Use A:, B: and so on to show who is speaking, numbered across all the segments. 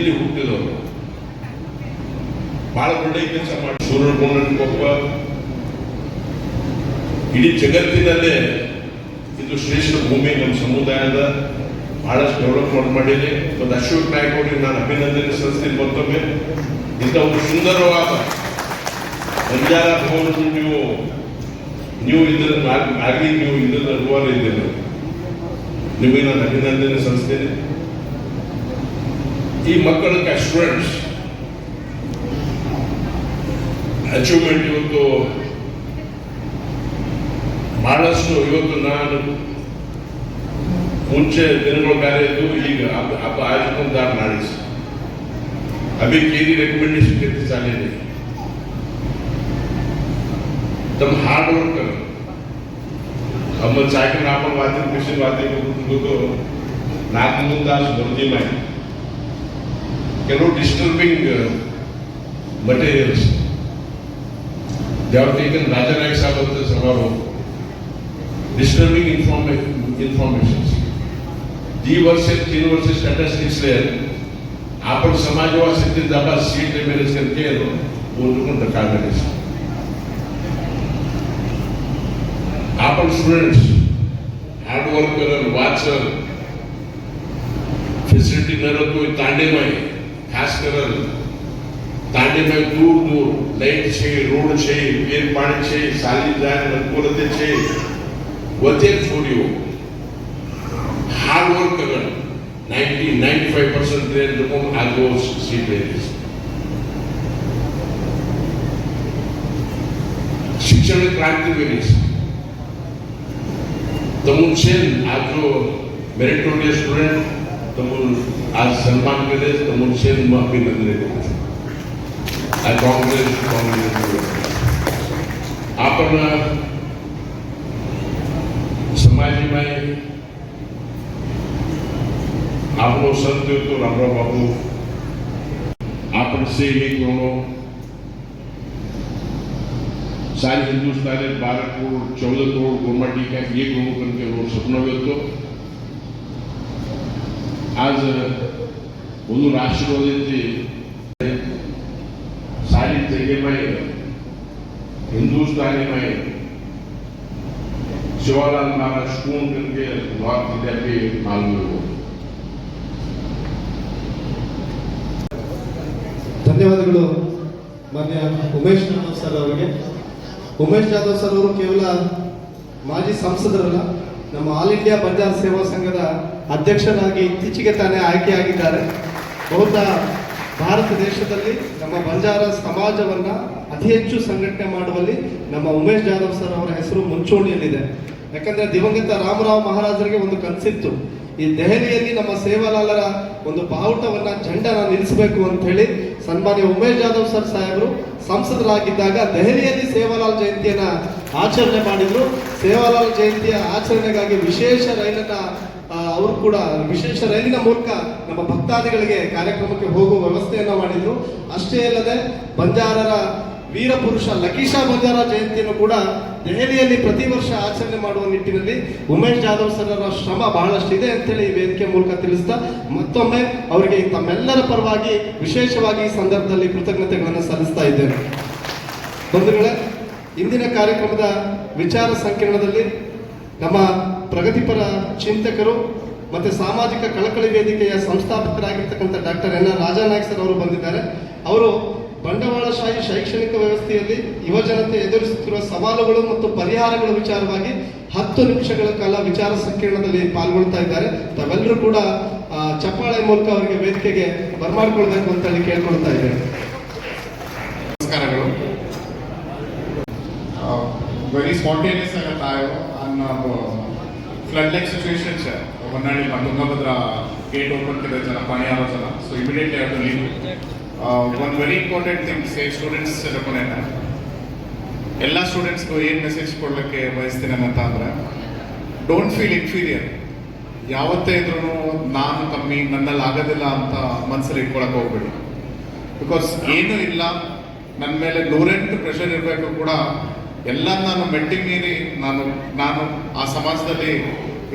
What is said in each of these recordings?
A: ಇಲ್ಲಿ ಹುಟ್ಟಿದವರು. ಬಹಳ ಒಳ್ಳೆಯ ಕೆಲಸ ಮಾಡಿ. ಸೂರ್ಯಗೊಂಡನಕೊಪ್ಪ ಇಡೀ ಜಗತ್ತಿನಲ್ಲೇ ಇದು ಶ್ರೇಷ್ಠ ಭೂಮಿ ನಮ್ಮ ಸಮುದಾಯದ ಬಹಳಷ್ಟು ಡೆವಲಪ್ಮೆಂಟ್ ಮಾಡಿದೆ. ಒಂದು ಅಶೋಕ್ ನಾಯ್ಕ ಅವರಿಗೆ ನಾನು ಅಭಿನಂದನೆ ಸಲ್ಲಿಸ್ತೀನಿ ಮತ್ತೊಮ್ಮೆ. ಇಂಥ ಒಂದು ಸುಂದರವಾದ ಬಂಜಾರ ಭವನವನ್ನು ನೀವು ನೀವು ಇದನ್ನು ಆಗಲಿ ನೀವು ಇದನ್ನು ಅನುಭವ ಇದ್ದೀರಿ. ನಿಮಗೆ ನಾನು ಅಭಿನಂದನೆ ಸಲ್ಲಿಸ್ತೇನೆ. ಈ ಮಕ್ಕಳಕ್ಕೆ ಸ್ಟೂಡೆಂಟ್ಸ್ ಅಚೀವ್ಮೆಂಟ್ ಇವತ್ತು ಬಹಳಷ್ಟು ಇವತ್ತು ನಾನು ಮುಂಚೆ ದಿನಗಳು ಬೇರೆ ಇದ್ದು ಈಗ ಹಬ್ಬ ಆಯೋಜಿಸಿದ್ದಾರೆ ನಾಡಿಸಿ ಅದಕ್ಕೆ ರೆಕಮೆಂಡೇಶನ್ ಕೆತ್ತಿ ಸಾಲಿದೆ ತಮ್ಮ ಹಾರ್ಡ್ ವರ್ಕ್ ನಮ್ಮ ಚಾಕಿನ ಆಪಲ್ ವಾದ್ಯ ಮಿಷನ್ ವಾದ್ಯ ನಾಲ್ಕು ಮುಂದೆ ಬರ್ದಿ ಮಾಡಿ ಕೆಲವು disturbing materials they have taken Raja Naik Saban's समारोह disturbing informa- informations दी वर्ष तीन वर्ष स्टॅटिस्टिक्स आपण समाजवासी जागा सीट मॅनेज करके बोलून काढण्यास आपण स्टुडंट्स हार्डवर्क करल वाचल ફેસિલિટી ન રહેતું હોય તાંડેમાં ખાસ કરલ તાંડેમાં દૂર દૂર લાઈટ છે રોડ છે પેર પાણી છે સાલી જાય અનુકૂળતે છે વચ્ચે છોડ્યો hard work કરલ ninety ninety five percent train લોકો આગો સીટ રહી શિક્ષણ ક્રાંતિ કરી છે તમુલ સેન આ જો મેરિટોરિયસ સ્ટુડન્ટ તમુલ आज सन्मान केले तमुल सेन मग अभिनंदन करू आय काँग्रेस काँग्रेस आपण समाजीमाय આપણો સંત હતો રામરાવ બાપુ आपण से एक करोड़ सारे हिंदुस्तान में बारह करोड़ चौदह करोड़ गोमाटी का एक करोड़ करके वो सपना व्यक्त आज ಒಂದು ರಾಷ್ಟ್ರವಾದಿ सारी जगह में हिंदुस्तानी में शिवालाल महाराज कौन करके नॉर्थ इंडिया पे मालूम हो
B: ಧನ್ಯವಾದಗಳು ಮಾನ್ಯ ಉಮೇಶ್ ಜಾಧವ್ ಸರ್ ಅವರಿಗೆ ಉಮೇಶ್ ಜಾಧವ್ ಸರ್ ಅವರು ಕೇವಲ ಮಾಜಿ ಸಂಸದರಲ್ಲ ನಮ್ಮ ಆಲ್ ಇಂಡಿಯಾ ಬಂಜಾರ ಸೇವಾ ಸಂಘದ ಅಧ್ಯಕ್ಷರಾಗಿ ಇತ್ತೀಚೆಗೆ ತಾನೇ ಆಯ್ಕೆಯಾಗಿದ್ದಾರೆ. ಬಹುತಃ ಭಾರತ ದೇಶದಲ್ಲಿ ನಮ್ಮ ಬಂಜಾರ ಸಮಾಜವನ್ನ ಅತಿ ಹೆಚ್ಚು ಸಂಘಟನೆ ಮಾಡುವಲ್ಲಿ ನಮ್ಮ ಉಮೇಶ್ ಜಾಧವ್ ಸರ್ ಅವರ ಹೆಸರು ಮುಂಚೂಣಿಯಲ್ಲಿದೆ. ಯಾಕಂದ್ರೆ ದಿವಂಗತ ರಾಮರಾವ್ ಮಹಾರಾಜರಿಗೆ ಒಂದು ಕನಸಿತ್ತು. ಈ ದೆಹಲಿಯಲ್ಲಿ ನಮ್ಮ ಸೇವಾಲಾಲರ ಒಂದು ಬಾವುಟವನ್ನ ಜೆಂಡನ ನಿಲ್ಲಿಸಬೇಕು ಅಂತ ಹೇಳಿ ಸನ್ಮಾನ್ಯ ಉಮೇಶ್ ಜಾಧವ್ ಸರ್ ಸಾಹೇಬರು ಸಂಸದರಾಗಿದ್ದಾಗ ದೆಹಲಿಯಲ್ಲಿ ಸೇವಾಲಾಲ್ ಜಯಂತಿಯನ್ನ ಆಚರಣೆ ಮಾಡಿದ್ರು. ಸೇವಾಲಾಲ್ ಜಯಂತಿಯ ಆಚರಣೆಗಾಗಿ ವಿಶೇಷ ರೈಲನ್ನ ಅವರು ಕೂಡ ವಿಶೇಷ ರೈಲಿನ ಮೂಲಕ ನಮ್ಮ ಭಕ್ತಾದಿಗಳಿಗೆ ಕಾರ್ಯಕ್ರಮಕ್ಕೆ ಹೋಗುವ ವ್ಯವಸ್ಥೆಯನ್ನು ಮಾಡಿದ್ರು. ಅಷ್ಟೇ ಅಲ್ಲದೆ ಬಂಜಾರರ ವೀರ ಪುರುಷ ಲಕೀಶಾ ಬಂಜಾರ ಜಯಂತಿಯನ್ನು ಕೂಡ ದೆಹಲಿಯಲ್ಲಿ ಪ್ರತಿ ವರ್ಷ ಆಚರಣೆ ಮಾಡುವ ನಿಟ್ಟಿನಲ್ಲಿ ಉಮೇಶ್ ಜಾಧವ್ ಸರ್ ಅವರ ಶ್ರಮ ಬಹಳಷ್ಟಿದೆ ಅಂತೇಳಿ ಈ ವೇದಿಕೆ ಮೂಲಕ ತಿಳಿಸ್ತಾ ಮತ್ತೊಮ್ಮೆ ಅವರಿಗೆ ತಮ್ಮೆಲ್ಲರ ಪರವಾಗಿ ವಿಶೇಷವಾಗಿ ಈ ಸಂದರ್ಭದಲ್ಲಿ ಕೃತಜ್ಞತೆಗಳನ್ನು ಸಲ್ಲಿಸ್ತಾ ಇದ್ದೇನೆ. ಬಂಧುಗಳೇ, ಇಂದಿನ ಕಾರ್ಯಕ್ರಮದ ವಿಚಾರ ಸಂಕಿರಣದಲ್ಲಿ ನಮ್ಮ ಪ್ರಗತಿಪರ ಚಿಂತಕರು ಮತ್ತೆ ಸಾಮಾಜಿಕ ಕಳಕಳಿ ವೇದಿಕೆಯ ಸಂಸ್ಥಾಪಕರಾಗಿರ್ತಕ್ಕಂಥ ಡಾಕ್ಟರ್ ಎನ್ ಆರ್ ಸರ್ ಅವರು ಬಂದಿದ್ದಾರೆ. ಅವರು ಬಂಡವಾಳಶಾಹಿ ಶೈಕ್ಷಣಿಕ ವ್ಯವಸ್ಥೆಯಲ್ಲಿ ಯುವಜನತೆ ಎದುರಿಸುತ್ತಿರುವ ಸವಾಲುಗಳು ಮತ್ತು ಪರಿಹಾರಗಳ ವಿಚಾರವಾಗಿ ಹತ್ತು ನಿಮಿಷಗಳ ಕಾಲ ವಿಚಾರ ಸಂಕಿರಣದಲ್ಲಿ ಪಾಲ್ಗೊಳ್ತಾ ಇದ್ದಾರೆ. ತಾವೆಲ್ಲರೂ ಕೂಡ ಚಪ್ಪಾಳೆ ಮೂಲಕ ಅವರಿಗೆ ವೇದಿಕೆಗೆ ಬರ್ಮಾಡ್ಕೊಳ್ಬೇಕು ಅಂತ ಹೇಳಿ ಕೇಳ್ಕೊಳ್ತಾ ಇದ್ದೇನೆ.
C: ನಮಸ್ಕಾರಗಳು. ವೆರಿ ಸ್ಪಾಂಟೇನಿಯಸ್ ಆಗುತ್ತೆ ಫ್ಲಡ್ ಲೈಕ್ ಸಿಚುವೇಶನ್ છે ಹೊನ್ನಾಳಿ ತುಂಗಭದ್ರಾ ಗೇಟ್ ಓಪನ್ करे ಜನ ಪಾನಿ ಆರೋ ಜನ. ಸೊ ಇಮಿಡಿಯೇಟ್ಲಿ ಅದು ನೀವು one very important thing say students ಕೊನೆ ಎಲ್ಲ ಸ್ಟೂಡೆಂಟ್ಸ್ಗೂ ಏನು ಮೆಸೇಜ್ ಕೊಡಲಿಕ್ಕೆ ಬಯಸ್ತೀನಿ ಅಂತ ಅಂದರೆ ಡೋಂಟ್ ಫೀಲ್ ಇನ್ಫೀರಿಯರ್ ಯಾವತ್ತೇ ಇದ್ರೂ ನಾನು ಕಮ್ಮಿ, ನನ್ನಲ್ಲಿ ಆಗೋದಿಲ್ಲ ಅಂತ ಮನಸ್ಸಲ್ಲಿ ಇಟ್ಕೊಳಕ್ಕೆ ಹೋಗ್ಬೇಡಿ. ಬಿಕಾಸ್ ಏನೂ ಇಲ್ಲ ನನ್ನ ಮೇಲೆ ನೂರೆಂಟು ಪ್ರೆಷರ್ ಇರಬೇಕು ಕೂಡ ಎಲ್ಲ ನಾನು ಮೆಟ್ಟಿ ಮೀರಿ ನಾನು ನಾನು ಆ ಸಮಾಜದಲ್ಲಿ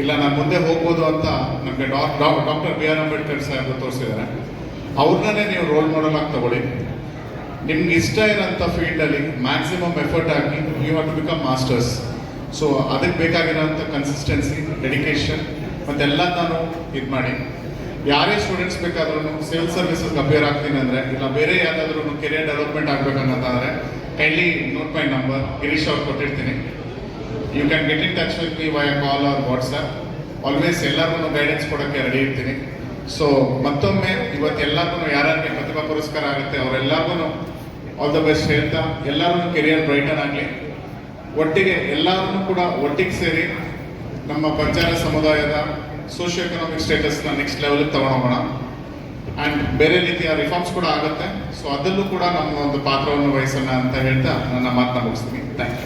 C: ಇಲ್ಲ, ನಾನು ಮುಂದೆ ಹೋಗ್ಬೋದು ಅಂತ ನಮಗೆ doctor B R Ambedkar Saheb ತೋರಿಸಿದ್ದಾರೆ. ಅವ್ರನ್ನೇ ನೀವು ರೋಲ್ ಮಾಡಲ್ ಆಗಿ ತಗೊಳ್ಳಿ. ನಿಮ್ಗೆ ಇಷ್ಟ ಇರೋಂಥ ಫೀಲ್ಡಲ್ಲಿ maximum effort hockey you have to become masters so ಅದಕ್ಕೆ ಬೇಕಾಗಿರೋಂಥ ಕನ್ಸಿಸ್ಟೆನ್ಸಿ ಡೆಡಿಕೇಶನ್ ಮತ್ತೆಲ್ಲ ನಾನು ಇದು ಮಾಡಿ. ಯಾರೇ ಸ್ಟೂಡೆಂಟ್ಸ್ ಬೇಕಾದ್ರೂ ಸಿವಿಲ್ ಸರ್ವಿಸಸ್ಗೆ ಅಪೇರ್ ಆಗ್ತೀನಿ ಅಂದರೆ, ಇಲ್ಲ ಬೇರೆ ಯಾರಾದರೂ ಕೆರಿಯರ್ ಡೆವಲಪ್ಮೆಂಟ್ ಆಗ್ಬೇಕನ್ನೋದಾದ್ರೆ ಕೈಲಿ ನೋಟ್ ಮೈ ನಂಬರ್ ಗಿರೀಶ್ ಅವ್ರು ಕೊಟ್ಟಿರ್ತೀನಿ. You can get in touch with me via call or WhatsApp always ಎಲ್ಲರಿಗೂ ಗೈಡೆನ್ಸ್ ಕೊಡೋಕ್ಕೆ ರೆಡಿ ಇರ್ತೀನಿ. ಸೊ ಮತ್ತೊಮ್ಮೆ ಇವತ್ತು ಎಲ್ಲರಿಗೂ ಯಾರಿಗೆ ಪ್ರತಿಭಾ ಪುರಸ್ಕಾರ ಆಗುತ್ತೆ ಅವರೆಲ್ಲರಿಗೂ ಆಲ್ ದ ಬೆಸ್ಟ್ ಹೇಳ್ತಾ ಎಲ್ಲರೂ ಕೆರಿಯರ್ ಬ್ರೈಟನ್ ಆಗಲಿ. ಒಟ್ಟಿಗೆ ಎಲ್ಲರೂ ಕೂಡ ಒಟ್ಟಿಗೆ ಸೇರಿ ನಮ್ಮ ಬಂಜಾರ ಸಮುದಾಯದ ಸೋಷಿಯೋ ಎಕನಾಮಿಕ್ ಸ್ಟೇಟಸ್ನ ನೆಕ್ಸ್ಟ್ ಲೆವೆಲ್ಗೆ ತಗೊಂಡೋಗೋಣ. ಆ್ಯಂಡ್ ಬೇರೆ ರೀತಿಯ ರಿಫಾರ್ಮ್ಸ್ ಕೂಡ ಆಗುತ್ತೆ. ಸೊ ಅದರಲ್ಲೂ ಕೂಡ ನಮ್ಮ ಒಂದು ಪಾತ್ರವನ್ನು ವಹಿಸೋಣ ಅಂತ ಹೇಳ್ತಾ ನನ್ನ ಮಾತನ್ನ ಮುಗಿಸ್ತೀನಿ. Thank you